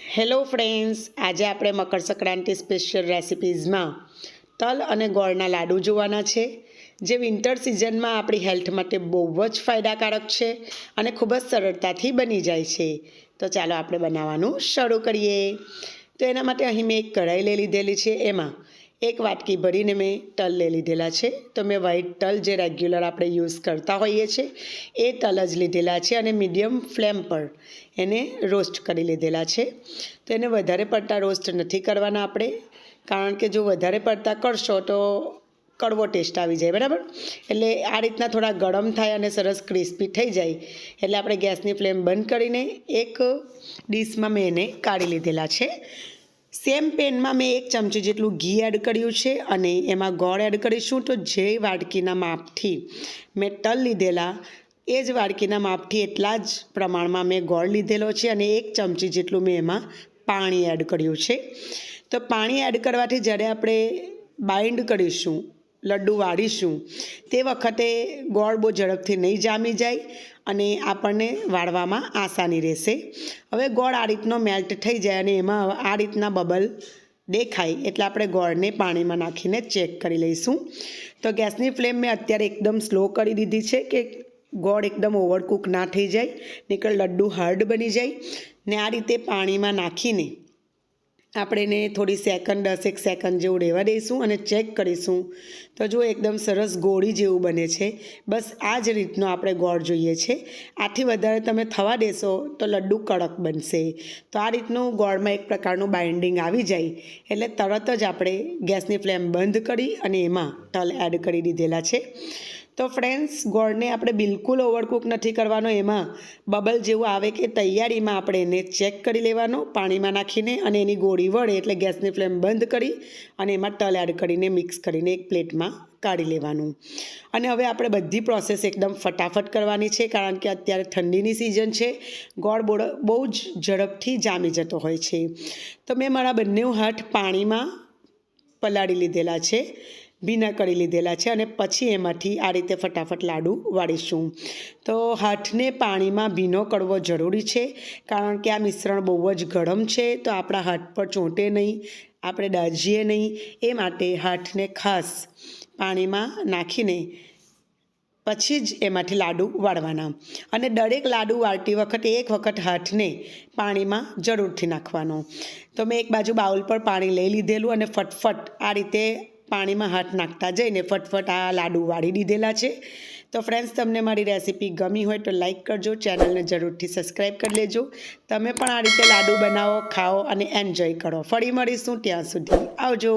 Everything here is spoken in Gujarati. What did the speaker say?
હેલો ફ્રેન્ડ્સ, આજે આપણે મકર સંક્રાંતિ સ્પેશિયલ રેસિપીઝમાં તલ અને ગોળના લાડુ જોવાના છે, જે વિન્ટર સિઝનમાં આપણી હેલ્થ માટે બહુ જ ફાયદાકારક છે અને ખૂબ જ સરળતાથી બની જાય છે. તો ચાલો આપણે બનાવવાનું શરૂ કરીએ. તો એના માટે અહીં મેં એક કઢાઈ લઈ લીધેલી છે, એમાં એક વાટકી ભરીને મેં તલ લઈ લીધેલા છે. તો મેં વ્હાઈટ તલ જે રેગ્યુલર આપણે યુઝ કરતા હોઈએ છીએ એ તલ જ લીધેલા છે અને મીડિયમ ફ્લેમ પર એને રોસ્ટ કરી લીધેલા છે. તો એને વધારે પડતા રોસ્ટ નથી કરવાના આપણે, કારણ કે જો વધારે પડતા કરશો તો કડવો ટેસ્ટ આવી જાય, બરાબર? એટલે આ રીતના થોડા ગરમ થાય અને સરસ ક્રિસ્પી થઈ જાય, એટલે આપણે ગેસની ફ્લેમ બંધ કરીને એક ડીશમાં મેં એને કાઢી લીધેલા છે. સેમ પેનમાં મેં એક ચમચી જેટલું ઘી એડ કર્યું છે અને એમાં ગોળ એડ કરીશું તો જે વાડકીના માપથી મેં તલ લીધેલા, એ જ વાડકીના માપથી એટલા જ પ્રમાણમાં મેં ગોળ લીધેલો છે અને એક ચમચી જેટલું મેં એમાં પાણી એડ કર્યું છે. તો પાણી એડ કરવાથી જ્યારે આપણે બાઇન્ડ કરીશું લડ્ડુ વાળીશું. તે વખતે ગોળ બહુ ઝડપથી નહીં જામી જાય અને આપણને વાળવામાં આસાની રહેશે. હવે ગોળ આ રીતનો મેલ્ટ થઈ જાય અને એમાં આ રીતના બબલ દેખાય એટલે આપણે ગોળને પાણીમાં નાખીને ચેક કરી લઈશું. તો ગેસની ફ્લેમ મેં અત્યારે એકદમ સ્લો કરી દીધી છે કે ગોળ એકદમ ઓવરકુક ના થઈ જાય, નીકળ લડ્ડુ હાર્ડ બની જાય ને આ રીતે પાણીમાં નાખીને આપણે એને થોડી સેકન્ડ દસેક સેકન્ડ જેવું રહેવા દઈશું અને ચેક કરીશું. તો જો એકદમ સરસ ગોળી જેવું બને છે. બસ આ જ રીતનો આપણે ગોળ જોઈએ છે. આથી વધારે તમે થવા દેશો તો લડ્ડુ કડક બનશે. તો આ રીતનું ગોળમાં એક પ્રકારનું બાઇન્ડિંગ આવી જાય. એટલે તરત જ આપણે ગેસની ફ્લેમ બંધ કરી અને એમાં તલ એડ કરી દીધેલા છે. તો ફ્રેન્ડ્સ ગોળને આપણે બિલકુલ ઓવરકુક નથી કરવાનો એમાં. બબલ જેવું આવે કે તૈયારીમાં આપણે એને ચેક કરી લેવાનો, પાણીમાં નાખીને અને એની ગોળી વળે એટલે ગેસની ફ્લેમ બંધ કરી અને એમાં તલ એડ કરીને મિક્સ કરીને એક પ્લેટમાં કાઢી લેવાનું. અને હવે આપણે બધી પ્રોસેસ એકદમ ફટાફટ કરવાની છે, કારણ કે અત્યારે ઠંડીની સિઝન છે. ગોળ બોળ બહુ જ ઝડપથી જામી જતો હોય છે. તો મેં મારા બંને હાથ પાણીમાં પલાળી લીધેલા છે. ભીના કરી લીધેલા છે અને પછી એમાંથી આ રીતે ફટાફટ લાડુ વાળીશું. તો હાથને પાણીમાં ભીનો કરવો જરૂરી છે, કારણ કે આ મિશ્રણ બહુ જ ગરમ છે, તો આપણા હાથ પર ચોંટે નહીં, આપણે દાજીએ નહીં. એ માટે હાથને ખાસ પાણીમાં નાખીને પછી જ એમાંથી લાડુ વાળવાના. અને દરેક લાડુ વાળતી વખતે એક વખત હાથને પાણીમાં જરૂરથી નાખવાનો. તો મેં એક બાજુ બાઉલ પર પાણી લઈ લીધેલું અને ફટફટ આ રીતે પાણીમાં હાથ નાખતા જઈને ફટફટ આ લાડુ વાળી દીધેલા છે. તો ફ્રેન્ડ્સ તમને મારી રેસીપી ગમી હોય તો લાઈક કરજો ચેનલને જરૂરથી સબસ્ક્રાઈબ કરી લેજો. તમે પણ આ રીતે લાડુ બનાવો, ખાઓ અને એન્જોય કરો. ફરી મળીશું ત્યાં સુધી. આવજો.